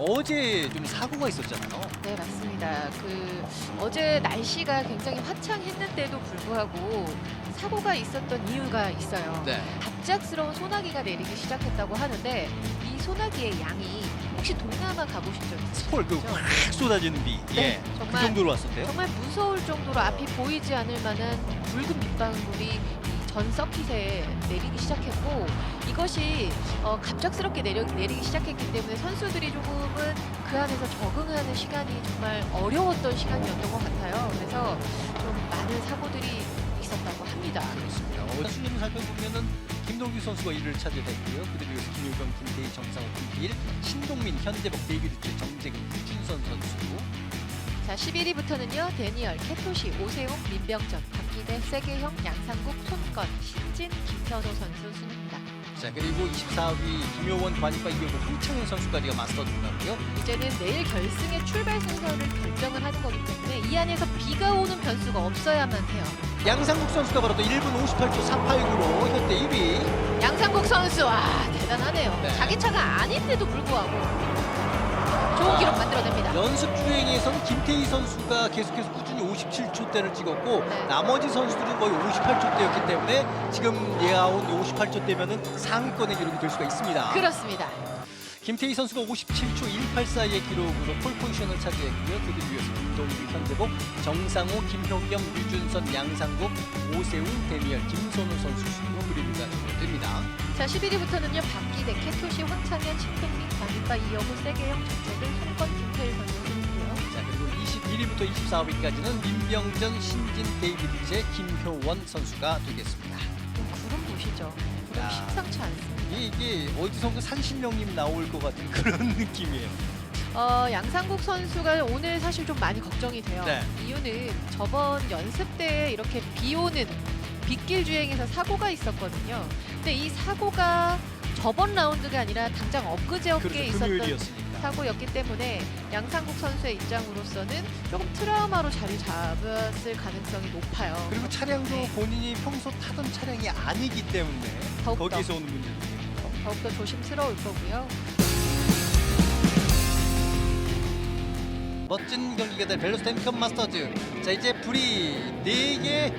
어제 좀 사고가 있었잖아요. 네 맞습니다. 그 어제 날씨가 굉장히 화창했는데도 불구하고 사고가 있었던 이유가 있어요. 네. 갑작스러운 소나기가 내리기 시작했다고 하는데 이 소나기의 양이 혹시 동남아 가보신 적? 스폴 그 확 쏟아지는 비. 네, 예. 그 정말 정도로 왔었대요. 정말 무서울 정도로 앞이 보이지 않을 만한 붉은 빗방울이 이 전 서킷에 내리기 시작했고 이것이 어, 갑작스럽게 내려, 내리기 시작했기 때문에 선수들이 조금은 그 안에서 적응하는 시간이 정말 어려웠던 시간이었던 것 같아요. 그래서 좀 많은 사고들이 있었다고 합니다. 그렇습니다. 어제 순위를 살펴보면은 김동규 선수가 1위를 차지했고요. 그대로 김효경, 김대희, 정상호, 김기일, 신동민, 현대복, 데이비드, 정재근, 유준선 선수. 자, 11위부터는요. 데니얼, 캐토시, 오세웅, 민병전, 박기대, 세계형, 양상국, 손건, 신진, 김현호 선수 순입니다. 자 그리고 24위 김효원, 관이과 이효고, 황창현 선수까지가 마스터 등락고요. 이제는 내일 결승의 출발 순서를 결정을 하는 거기 때문에 이 안에서 비가 오는 변수가 없어야만 해요. 양상국 선수가 바로 또 1분 58초 489로 현대 1위. 양상국 선수, 와 대단하네요. 네. 자기 차가 아닌데도 불구하고 좋은 기록 만들어냅니다. 연습 주행에서는 김태희 선수가 계속해서 꾸준히 57초대를 찍었고 네. 나머지 선수들은 거의 58초대였기 때문에 지금 예아온 58초대면은 상위권의 기록이 될 수가 있습니다. 그렇습니다. 김태희 선수가 57초 184의 기록으로 폴 포지션을 차지했고요. 그들 위해서 김동규, 현재복, 정상호, 김효경, 유준선, 양상국, 오세훈, 데니얼, 김선우 선수 순으로 그림이 가집니다. 자 11위부터는요. 박기대, 캐토시, 황창현, 신동민, 강희파, 이영호, 세계형, 정재근, 손건, 김태일 선수 순이고요. 자 그리고 21위부터 24위까지는 민병전, 신진, 데이비드제, 김효원 선수가 되겠습니다. 구름 보시죠. 구름 야. 심상치 않습니다. 이게, 이게 어디선가 산신령님 나올 것 같은 그런 느낌이에요. 어, 양상국 선수가 오늘 사실 좀 많이 걱정이 돼요. 네. 이유는 저번 연습 때 이렇게 비 오는 빗길 주행에서 사고가 있었거든요. 근데 이 사고가 저번 라운드가 아니라 당장 엊그제 어깨에 그렇죠. 있었던 금요일이었으니까. 사고였기 때문에 양상국 선수의 입장으로서는 조금 트라우마로 자리 잡았을 가능성이 높아요. 그리고 차량도 네. 본인이 평소 타던 차량이 아니기 때문에 더욱더. 거기서 오는 문제죠. 더욱더 조심스러울 거고요. 멋진 경기가 될 벨로스 템컵 마스터즈. 자 이제 불이 네 개,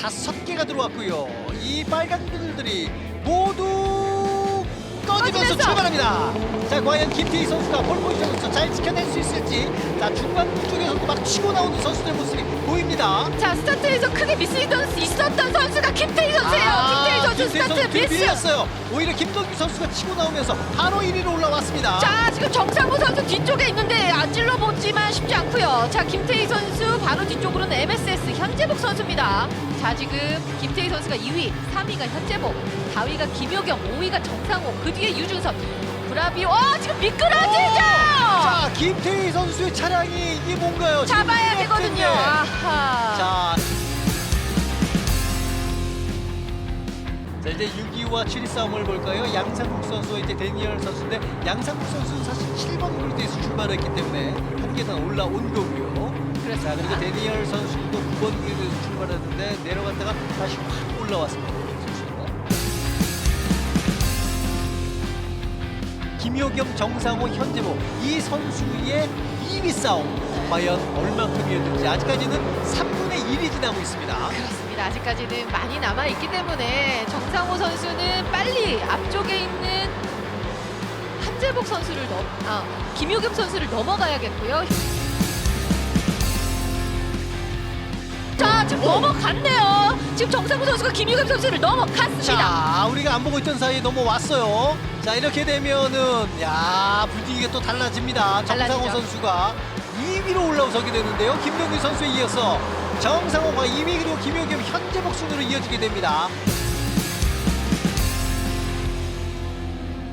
다섯 개가 들어왔고요. 이 빨간 불들이 모두 꺼지면서 꺼지면서! 출발합니다. 자 과연 김태희 선수가 볼 포지션에서 잘 지켜낼 수 있을지. 자 중간 쪽에서도 막 치고 나오는 선수들 모습이 보입니다. 자 스타트에서 크게 미스던 있었던 선수가 김태희 선수예요. 선수 김태희 스타트 미스. 밀렸어요. 오히려 김동규 선수가 치고 나오면서 바로 1위로 올라왔습니다. 자 지금 정상우 선수 뒤쪽에 있는데 안 찔러보지만 쉽지 않고요. 자 김태희 선수 바로 뒤쪽으로는 MSS 현재복 선수입니다. 자 지금 김태희 선수가 2위, 3위가 현재복, 4위가 김효경, 5위가 정상호, 그 뒤에 유준선, 브라비오. 어 지금 미끄러지죠. 자 김태희 선수의 차량이 이게 뭔가요? 지금 잡아야 되거든요. 아하. 6위와 7위 싸움을 볼까요? 양상국 선수와 이제 데니얼 선수인데 양상국 선수는 사실 7번 홀드에서 출발했기 때문에 한 계단 올라온 거고요. 자 그리고. 데니얼 선수도 9번 홀드에서 출발했는데 내려갔다가 다시 확 올라왔습니다. 김효겸, 정상호, 현재모 이 선수의 2위 싸움 과연 얼마큼이었는지 아직까지는 3분의 1이 지나고 있습니다. 그렇습니다. 아직까지는 많이 남아 있기 때문에 정상호 선수는 빨리 앞쪽에 있는 한재복 선수를 넘, 아 김효겸 선수를 넘어가야겠고요. 자 지금 넘어갔네요. 지금 정상호 선수가 김효겸 선수를 넘어갔습니다. 자, 우리가 안 보고 있던 사이에 넘어왔어요. 자, 이렇게 되면은 야 분위기가 또 달라집니다. 정상호 달라지죠. 선수가 2위로 올라서게 되는데요. 김동규 선수에 이어서 정상호가 2위 그리고 김효겸 현재복 순으로 이어지게 됩니다.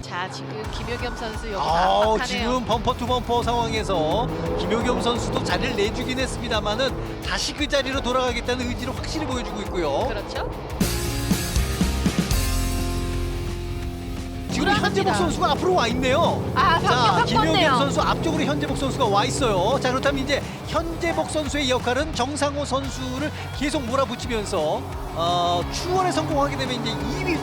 자 지금 김효겸 선수 여기 압박하네요. 지금 범퍼 투 범퍼 상황에서 김효겸 선수도 자리를 내주긴 했습니다만은 다시 그 자리로 돌아가겠다는 의지를 확실히 보여주고 있고요. 그렇죠. 지금 불안합니다. 현재복 선수가 앞으로 와 있네요. 아, 자, 바꿨네요. 선수 앞쪽으로 현재복 선수가 와 있어요. 자, 그렇다면 이제 현재복 선수의 역할은 정상호 선수를 계속 몰아붙이면서 어, 추월에 성공하게 되면 이제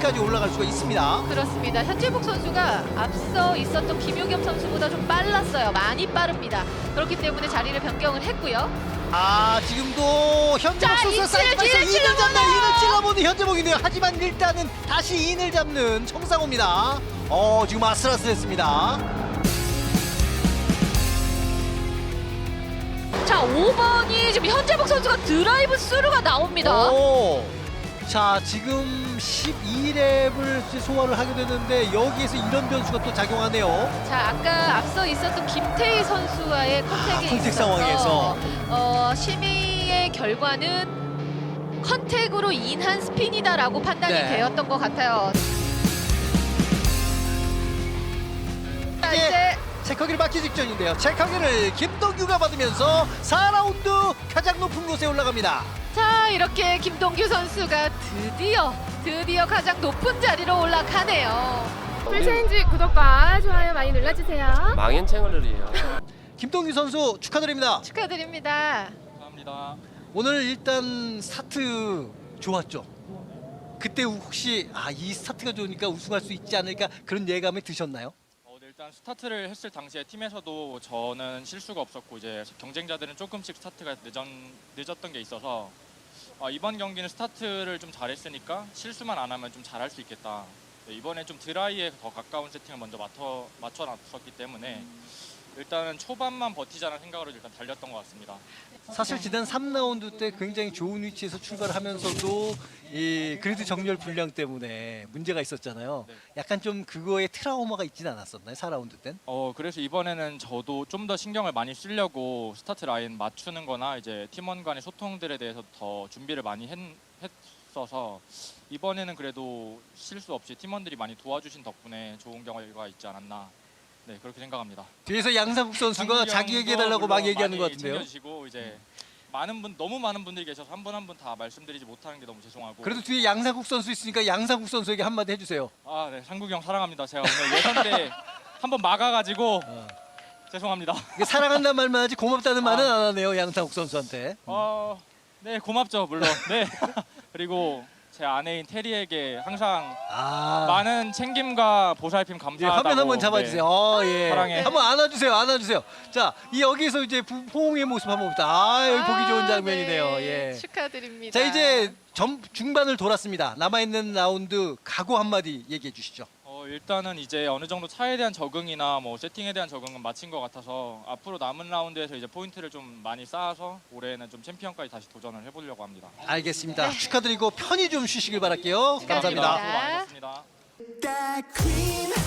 2위까지 올라갈 수가 있습니다. 그렇습니다. 현재복 선수가 앞서 있었던 김효겸 선수보다 좀 빨랐어요. 많이 빠릅니다. 그렇기 때문에 자리를 변경을 했고요. 아, 지금도 현재복 자, 선수가 이치를 사이드바에서 뒤를 2를 잡나 찔러보나요? 2를 찔러보는 현재복인데요. 하지만 일단은 다시 2를 잡는 정상호입니다. 어, 지금 아슬아슬했습니다. 자, 5번이 지금 현재복 선수가 드라이브 스루가 나옵니다. 오. 자, 지금 12랩을 소화를 하게 되는데 여기에서 이런 변수가 또 작용하네요. 자, 아까 앞서 있었던 김태희 선수와의 컨택에 아, 컨택 있어서 상황에서. 어, 심의의 결과는 컨택으로 인한 스핀이다라고 판단이 네. 되었던 것 같아요. 자, 이제 이제 체크기를 받기 직전인데요. 체크기를 김동규가 받으면서 4라운드 가장 높은 곳에 올라갑니다. 자 이렇게 김동규 선수가 드디어 드디어 가장 높은 자리로 올라가네요. 풀체인지 구독과 좋아요 많이 눌러주세요. 망연 채널이에요. 김동규 선수 축하드립니다. 축하드립니다. 감사합니다. 오늘 일단 스타트 좋았죠. 그때 혹시 아 이 스타트가 좋으니까 우승할 수 있지 않을까 그런 예감이 드셨나요? 어, 네, 일단 스타트를 했을 당시에 팀에서도 저는 실수가 없었고 이제 경쟁자들은 조금씩 스타트가 늦은, 늦었던 게 있어서 아, 이번 경기는 스타트를 좀 잘했으니까 실수만 안 하면 좀 잘할 수 있겠다. 네, 이번에 좀 드라이에 더 가까운 세팅을 먼저 맞춰 맞춰놨었기 때문에 일단은 초반만 버티자는 생각으로 일단 달렸던 것 같습니다. 사실 지난 3라운드 때 굉장히 좋은 위치에서 출발을 하면서도 이 그래도 정렬 불량 때문에 문제가 있었잖아요. 네. 약간 좀 그거에 트라우마가 있진 않았었나요? 4라운드 땐? 어 그래서 이번에는 저도 좀 더 신경을 많이 쓰려고 스타트 라인 맞추는 거나 이제 팀원 간의 소통들에 대해서 더 준비를 많이 했, 했어서 이번에는 그래도 실수 없이 팀원들이 많이 도와주신 덕분에 좋은 경험가 있지 않았나 네 그렇게 생각합니다. 뒤에서 양상국 선수가 자기 얘기해달라고 막 얘기하는 것 같은데요. 챙겨주시고 이제 많은 분 너무 많은 분들이 계셔서 한 분 한 분 다 말씀드리지 못하는 게 너무 죄송하고 그래도 뒤에 양상국 선수 있으니까 양상국 선수에게 한마디 해주세요. 아 네 상국이 형 사랑합니다. 제가 오늘 예선 때 한 번 막아가지고 어. 죄송합니다. 이게 사랑한다는 말만 하지 고맙다는 말은 아. 안 하네요. 양상국 선수한테. 어, 네 고맙죠 물론. 네 그리고 제 아내인 테리에게 항상 아. 많은 챙김과 보살핌 예, 감사하다고. 화면 한번 잡아주세요. 네. 어, 예. 사랑해. 한번 안아주세요. 안아주세요. 자, 이 여기서 이제 부- 포옹의 모습 한번 봅시다. 아, 여기 보기 좋은 아, 장면이네요. 네. 예. 축하드립니다. 자, 이제 점, 중반을 돌았습니다. 남아 있는 라운드 각오 한마디 얘기해 주시죠. 어, 일단은 이제 어느 정도 차에 대한 적응이나 뭐 세팅에 대한 적응은 마친 것 같아서 앞으로 남은 라운드에서 이제 포인트를 좀 많이 쌓아서 올해는 좀 챔피언까지 다시 도전을 해보려고 합니다. 알겠습니다. 축하드리고 편히 좀 쉬시길 바랄게요. 축하드립니다. 감사합니다. 수고 많으셨습니다. That